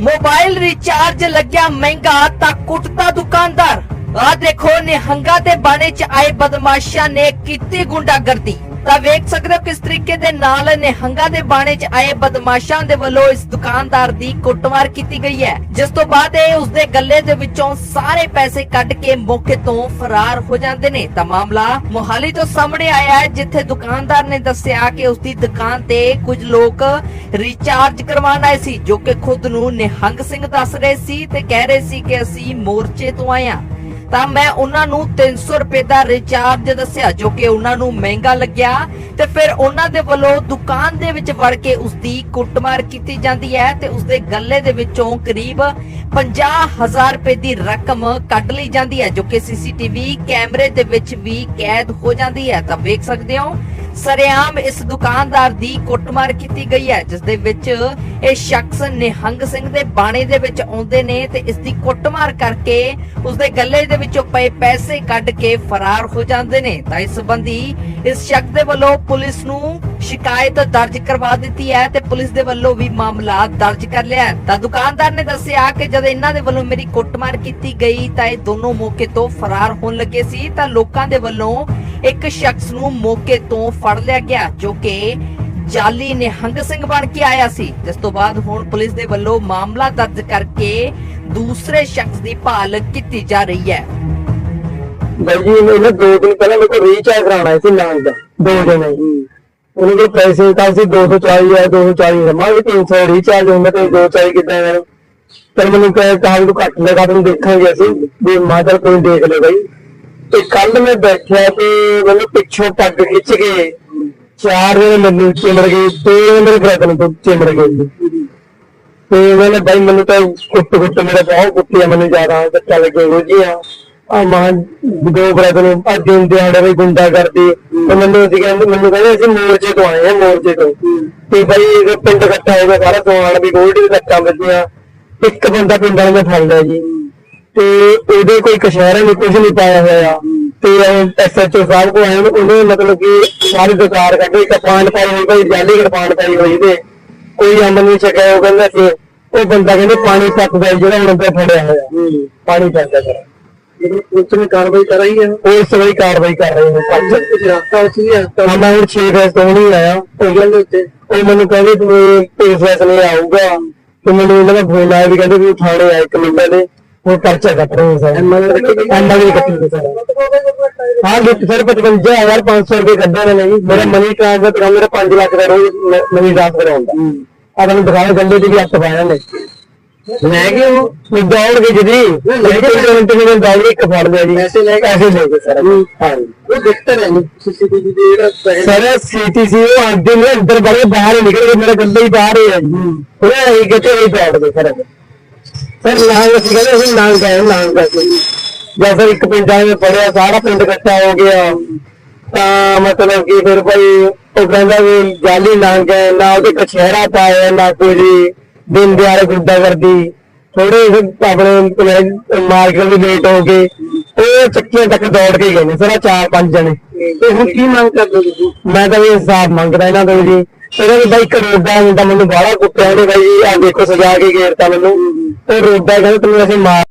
Mobile recharge ਲੱਗਿਆ ਮਹਿੰਗਾ ਤਾਂ ਕੁੱਟਦਾ ਦੁਕਾਨਦਾਰ। ਆ ਦੇਖੋ ਨਿਹੰਗਾ ਦੇ ਬਾਣੇ ਚ ਆਏ ਬਦਮਾਸ਼ਾਂ ਨੇ ਕੀਤੀ ਗੁੰਡਾਗਰਦੀ। ਤਾਂ ਵੇਖ ਸਕਦੇ ਹੋ ਕਿਸ ਤਰੀਕੇ ਦੇ ਨਾਲ ਨਿਹੰਗਾ ਦੇ ਬਾਣੇ ਚ ਆਏ ਬਦਮਾਸ਼ਾਂ ਦੇ ਵੱਲੋਂ ਇਸ ਦੁਕਾਨਦਾਰ ਦੀ ਕੁੱਟਮਾਰ ਕੀਤੀ ਗਈ ਹੈ। ਜਿਸ ਤੋਂ ਬਾਅਦ ਇਹ ਉਸਦੇ ਗੱਲੇ ਦੇ ਵਿੱਚੋਂ ਸਾਰੇ ਪੈਸੇ ਕੱਢ ਕੇ ਮੌਕੇ ਤੋਂ ਫਰਾਰ ਹੋ ਜਾਂਦੇ ਨੇ। ਤਾਂ ਮਾਮਲਾ ਮੋਹਾਲੀ ਤੋਂ ਸਾਹਮਣੇ ਆਇਆ ਹੈ, ਜਿੱਥੇ ਦੁਕਾਨਦਾਰ ਨੇ ਦੱਸਿਆ ਕਿ ਉਸਦੀ ਦੁਕਾਨ ਤੇ ਕੁਝ ਲੋਕ ਰੀਚਾਰਜ ਕਰਵਾਉਣ ਆਏ ਸੀ, ਜੋ ਕਿ ਖੁਦ ਨੂੰ ਨਿਹੰਗ ਸਿੰਘ ਦੱਸ ਰਹੇ ਸੀ ਤੇ ਕਹਿ ਰਹੇ ਸੀ ਕਿ ਅਸੀਂ ਮੋਰਚੇ ਤੋਂ ਆਏ ਹਾਂ। ਤਾਂ ਮੈਂ ਉਹਨਾਂ ਨੂੰ 300 ਰੁਪਏ ਦਾ ਰਿਚਾਰਜ ਦੱਸਿਆ, ਜੋ ਕਿ ਉਹਨਾਂ ਨੂੰ ਮਹਿੰਗਾ ਲੱਗਿਆ। ਤੇ ਫਿਰ ਉਹਨਾਂ ਦੇ ਵੱਲੋਂ ਦੁਕਾਨ ਦੇ ਵਿੱਚ ਵੜ ਕੇ ਉਸ ਦੀ ਕੁੱਟਮਾਰ ਕੀਤੀ ਜਾਂਦੀ ਹੈ ਤੇ ਉਸ ਦੇ ਗੱਲੇ ਦੇ ਵਿੱਚੋਂ ਕਰੀਬ 50000 ਰੁਪਏ ਦੀ ਰਕਮ ਕੱਢ ਲਈ ਜਾਂਦੀ ਹੈ, ਜੋ ਕਿ ਸੀਸੀਟੀਵੀ ਕੈਮਰੇ ਦੇ ਵਿੱਚ ਵੀ ਕੈਦ ਹੋ ਜਾਂਦੀ ਹੈ। ਤਾਂ ਵੇਖ ਸਕਦੇ ਹੋ ਸਰੇਆਮ ਇਸ ਦੁਕਾਨਦਾਰ ਦੀ ਕੁੱਟਮਾਰ ਕੀਤੀ ਗਈ ਹੈ, ਜਿਸ ਦੇ ਵਿੱਚ ਇਹ ਸ਼ਖਸ ਨਿਹੰਗ ਸਿੰਘ ਦੇ ਬਾਣੇ ਦੇ ਵਿੱਚ ਆਉਂਦੇ ਨੇ ਤੇ ਇਸ ਦੀ ਕੁੱਟਮਾਰ ਕਰਕੇ ਉਸ ਦੇ ਗੱਲੇ ਦੇ ਵਿੱਚੋਂ ਪਏ ਪੈਸੇ ਕੱਢ ਕੇ ਫਰਾਰ ਹੋ ਜਾਂਦੇ ਨੇ। ਤਾਂ ਇਸ ਸੰਬੰਧੀ ਇਸ ਸ਼ਖਸ ਦੇ ਵੱਲੋਂ ਪੁਲਿਸ ਨੂੰ ਸ਼ਿਕਾਇਤ ਦਰਜ ਕਰਵਾ ਦਿੱਤੀ ਹੈ ਤੇ ਪੁਲਿਸ ਦੇ ਵੱਲੋਂ ਵੀ ਮਾਮਲਾ ਦਰਜ ਕਰ ਲਿਆ ਤਾਂ ਦੁਕਾਨਦਾਰ ਨੇ ਦੱਸਿਆ ਕਿ ਜਦ ਇਹਨਾਂ ਦੇ ਵੱਲੋਂ ਮੇਰੀ ਕੁੱਟਮਾਰ ਕੀਤੀ ਗਈ ਤਾਂ ਇਹ ਦੋਨੋਂ ਮੌਕੇ ਤੋਂ ਫਰਾਰ ਹੋਣ ਲੱਗੇ ਸੀ। ਤਾਂ ਲੋਕਾਂ ਦੇ ਵੱਲੋਂ ਇੱਕ ਸ਼ਖਸ ਨੂੰ ਮੌਕੇ ਤੋਂ ਫੜ ਲਿਆ ਗਿਆ ਜੋ ਕਿ ਜਾਲੀ ਨਿਹੰਗ ਸਿੰਘ ਬਣ ਕੇ ਆਇਆ ਸੀ। ਜਿਸ ਤੋਂ ਬਾਅਦ ਹੁਣ ਪੁਲਿਸ ਦੇ ਵੱਲੋਂ ਮਾਮਲਾ ਦਰਜ ਕਰਕੇ ਦੂਸਰੇ ਸ਼ਖਸ ਦੀ ਭਾਲ ਕੀਤੀ ਜਾ ਰਹੀ ਹੈ। ਬਾਈ ਜੀ ਇਹਨੇ ਦੋ ਦਿਨ ਪਹਿਲਾਂ ਮੇਰੇ ਕੋਲ ਰੀਚਾਰਜ ਕਰਾਉਣਾ ਸੀ ਨਾਂ ਦਾ। ਦੋ ਦਿਨ। ਹੀ ਉਹਨਾਂ ਦੇ ਪੈਸੇ ਤਾਂ ਸੀ 240 ਹੈ 240 ਜਮਾ ਵੀ 300 ਰੀਚਾਰਜ ਹੁੰਦਾ ਤੇ 240 ਕਿੱਦਾਂ ਯਾਰ ਪਰ ਮੈਨੂੰ ਕਹੇ ਤਾਂ ਤੂੰ ਘੱਟ ਲਗਾ ਤੈਨੂੰ ਦੇਖਾਂਗੇ ਅਸੀਂ। ਵੀ ਮਾਦਰ ਕੋਈ ਦੇਖ ਲੈ ਬਾਈ। ਤੇ ਕੱਲ ਮੈਂ ਬੈਠਿਆ ਤੇ ਮੈਨੂੰ ਪਿੱਛੋਂ ਪੱਗ ਖਿੱਚ ਕੇ ਚਾਰ ਜਣੇ ਮੈਨੂੰ ਚਿਮੜ ਗਏ ਤੇ ਮੇਰੇ ਬ੍ਰਦਰ ਨੂੰ ਚਿਮੜ ਗਏ। ਤੇ ਉਹਨਾਂ ਨੇ ਬਾਈ ਮੈਨੂੰ ਤਾਂ ਕੁੱਟ ਕੁੱਟ ਮੇਰਾ ਬਹੁਤ ਕੁੱਟਿਆ ਮੈਨੂੰ ਜ਼ਿਆਦਾ ਬੱਚਾ ਲੱਗੇ ਰੋਜੀਆਂ ਆ ਮਾਂ, ਦੋ ਬ੍ਰਦਰ ਨੂੰ ਆ ਦਿਨ ਦਿਹਾੜੇ ਵੀ ਗੁੰਡਾ ਕਰਦੀ ਤੇ ਮੈਨੂੰ ਅਸੀਂ ਕਹਿੰਦੇ, ਮੈਨੂੰ ਕਹਿੰਦੇ ਅਸੀਂ ਮੋਰਚੇ ਤੋਂ ਆਏ ਆ, ਮੋਰਚੇ ਤੋਂ। ਤੇ ਬਾਈ ਪਿੰਡ ਇਕੱਠਾ ਹੋ ਗਿਆ ਸਾਰਾ ਸਮਾਨ ਵੀ ਗੋਲਡੀ ਦੇ ਲੱਕਾਂ ਵੱਜੀਆਂ। ਇੱਕ ਬੰਦਾ ਪਿੰਡ ਵਾਲੇ ਨੇ ਫੜ ਲਿਆ ਜੀ। ਤੇ ਉਹਦੇ ਕੋਈ ਕਸ਼ਹਿਰਾ ਨਹੀਂ ਕੁਝ ਨਹੀਂ ਪਾਇਆ ਹੋਇਆ। ਤੇ ਐਸਐਚਓ ਸਾਹਿਬ ਕੋ ਆਏ ਉਹਨੇ ਮਤਲਬ ਕਿ ਸਾਰੀ ਦੁਕਾਨ ਕੱਢੀ ਕਪਾਨ ਪਾਈ ਹੋਈ ਭਾਈ ਜਾਲੀ ਕਪਾਨ ਪਾਈ ਹੋਈ ਤੇ ਕੋਈ ਅਮਲ ਨਹੀਂ ਛਕਿਆ ਉਹ ਕਹਿੰਦਾ ਕਿ ਉਹ ਬੰਦਾ ਕਹਿੰਦੇ ਪਾਣੀ ਪੱਕਦਾ ਜਿਹੜਾ ਹੁਣ ਅੰਦਰ ਫੜਿਆ ਹੋਇਆ। ਪਾਣੀ ਪੈਂਦਾ ਸਰ ਉਸ ਨੇ ਕਾਰਵਾਈ ਕਰ ਰਹੀ ਹੈ ਕਾਰਵਾਈ ਕਰ ਰਹੇ ਨੇ ਪੰਜ ਕੁਝ ਰਸਤਾ ਉਸੇ ਹਸਤਾ ਮੈਂ ਹੁਣ 6 ਫੈਸ ਤੋਂ ਨਹੀਂ ਆਇਆ। ਉਹ ਗੱਲ ਉੱਤੇ ਉਹ ਮੈਨੂੰ ਕਹਿੰਦੇ ਤੂੰ ਇਸ ਫੈਸ ਨਹੀਂ ਆਊਗਾ। ਤੇ ਮੈਨੂੰ ਇਹਨਾਂ ਦਾ ਫੋਨ ਆਇਆ ਵੀ ਕਹਿੰਦੇ ਵੀ ਤੂੰ ਥਾਣੇ ਆ ਇੱਕ ਮਿੰਟ ਦੇ। ਉਹ ਪਰਚਾ ਕੱਟ ਰਹੇ ਸਰ। ਐਮਐਲਏ ਕੱਟੀ ਸਰ। ਹਾਂ ਗਿਫਟ ਸਰ 55500 ਰੁਪਏ ਕੱਢਿਆ ਨੇ ਜੀ। ਮੇਰਾ ਮਨੀ ਟ੍ਰਾਂਸਫਰ ਕਰਾ ਮੇਰਾ 5 ਲੱਖ ਦਾ ਰੋਜ਼ ਮਨੀ ਟ੍ਰਾਂਸਫਰ ਆਉਂਦਾ ਆ ਮੈਨੂੰ ਦਿਖਾਇਆ ਗੰਡੇ ਦੀ ਵੀ ਹੱਥ ਪਾਇਆ ਨੇ ਲੈ ਗਏ ਉਹ ਦੌੜ ਕੇ ਜਦੀ ਲੈ ਕੇ ਤੁਰੰਤ ਮੈਨੂੰ ਦੌੜ ਕੇ ਇੱਕ ਫੜ ਲਿਆ ਜੀ। ਪੈਸੇ ਲੈ ਕੇ ਪੈਸੇ ਲੈ ਕੇ ਸਰ। ਹਾਂ। ਉਹ ਦੇਖਤਾ ਨਹੀਂ ਸੀਸੀਟੀਵੀ ਦੇ ਜਿਹੜਾ ਸਰ ਸੀਟੀਸੀ ਉਹ ਆਂਦੇ ਨੇ ਅੰਦਰ ਬੜੇ ਬਾਹਰ ਨਿਕਲ ਗਏ ਮੇਰਾ ਗੱਲੇ ਹੀ ਬਾਹਰ ਹੀ ਜੀ। ਉਹ ਇਹ ਕਿਤੇ ਨਹੀਂ ਬੈਠਦੇ ਸਰ। ਸਰ ਨਾਂਗ ਅਸੀਂ ਕਹਿੰਦੇ ਅਸੀਂ ਨਾਂਗ ਗਏ ਨਾਂਗ ਗਏ। ਜਦ ਸਰ ਇੱਕ ਪਿੰਡ ਆਏ ਪੜਿਆ ਸਾਰਾ ਪਿੰਡ ਇਕੱਠਾ ਹੋ ਗਿਆ। ਤਾਂ ਮਤਲਬ ਕਿ ਫਿਰ ਭਾਈ ਉਹ ਕਹਿੰਦਾ ਵੀ ਜਾਲੀ ਨਾਂਗ ਹੈ ਨਾ ਉਹਦੇ ਕਛਹਿਰਾ ਪਾਇਆ, ਨਾ ਕੋਈ ਦਿਨ ਦਿਹਾੜੇ ਗੁੱਡਾ ਕਰਦੀ ਥੋੜੇ ਆਪਣੇ ਮਾਰਕੀਟ ਵੀ ਲੇਟ ਹੋ ਗਏ। ਉਹ ਚੱਕੀਆਂ ਤੱਕ ਦੌੜ ਕੇ ਗਏ ਨੇ, ਸਰ ਚਾਰ ਪੰਜ ਜਣੇ। ਤੇ ਹੁਣ ਕੀ ਮੰਗ ਕਰਦੇ ਤੁਸੀਂ? ਮੈਂ ਤਾਂ ਵੀ ਹਿਸਾਬ ਮੰਗਦਾ ਇਹਨਾਂ ਤੋਂ ਜੀ। ਇਹਦਾ ਵੀ ਬਾਈ ਕਰੋਦਾ ਮੁੰਡਾ ਮੈਨੂੰ ਬਾਹਲਾ ਕੁੱਟਿਆ ਉਹਨੇ ਬਾਈ, ਆ ਦੇਖੋ ਸਜਾ ਕੇ ਘੇਰਤਾ ਮੈਨੂੰ। ਤੇ ਰੋਦਾ ਕਹਿੰਦਾ, ਤੈਨੂੰ ਅਸੀਂ ਮਾਰ